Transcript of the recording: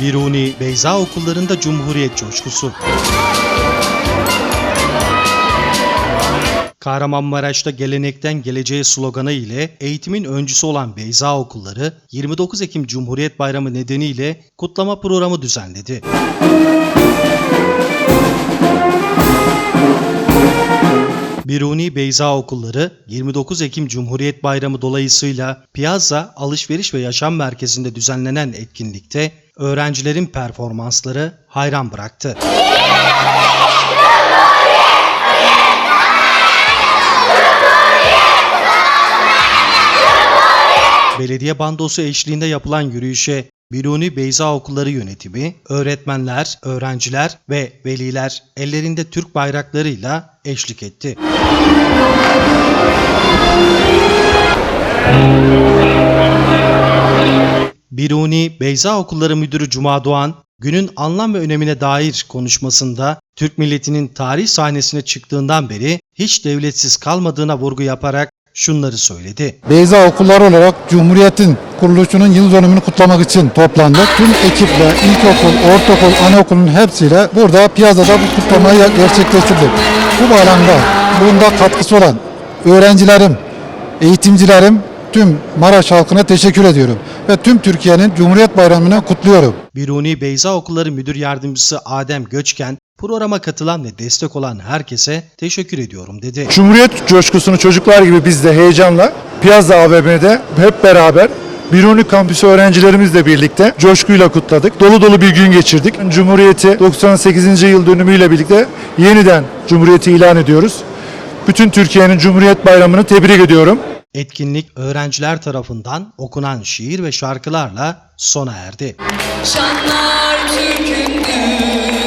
Biruni Beyza okullarında Cumhuriyet coşkusu. Kahramanmaraş'ta gelenekten geleceğe sloganı ile eğitimin öncüsü olan Beyza okulları 29 Ekim Cumhuriyet Bayramı nedeniyle kutlama programı düzenledi. Biruni Beyza okulları 29 Ekim Cumhuriyet Bayramı dolayısıyla Piazza Alışveriş ve Yaşam Merkezi'nde düzenlenen etkinlikte öğrencilerin performansları hayran bıraktı. Belediye bandosu eşliğinde yapılan yürüyüşe Biruni Beyza Okulları yönetimi, öğretmenler, öğrenciler ve veliler ellerinde Türk bayraklarıyla eşlik etti. Biruni Beyza Okulları Müdürü Cuma Doğan, günün anlam ve önemine dair konuşmasında Türk milletinin tarih sahnesine çıktığından beri hiç devletsiz kalmadığına vurgu yaparak şunları söyledi. Beyza okulları olarak Cumhuriyet'in kuruluşunun yıl dönümünü kutlamak için toplandık. Tüm ekiple ilkokul, ortaokul, anaokulun hepsiyle burada piyazada bu kutlamayı gerçekleştirdik. Bu bayramda bunda katkısı olan öğrencilerim, eğitimcilerim, tüm Maraş halkına teşekkür ediyorum. Ve tüm Türkiye'nin Cumhuriyet Bayramı'nı kutluyorum. Biruni Beyza Okulları Müdür Yardımcısı Adem Göçken, programa katılan ve destek olan herkese teşekkür ediyorum dedi. Cumhuriyet coşkusunu çocuklar gibi biz de heyecanla Piazza AVM'de hep beraber Biruni Kampüsü öğrencilerimizle birlikte coşkuyla kutladık. Dolu dolu bir gün geçirdik. Cumhuriyeti 98. yıl dönümüyle birlikte yeniden Cumhuriyeti ilan ediyoruz. Bütün Türkiye'nin Cumhuriyet Bayramı'nı tebrik ediyorum. Etkinlik öğrenciler tarafından okunan şiir ve şarkılarla sona erdi. Şanlar Türk'ündür.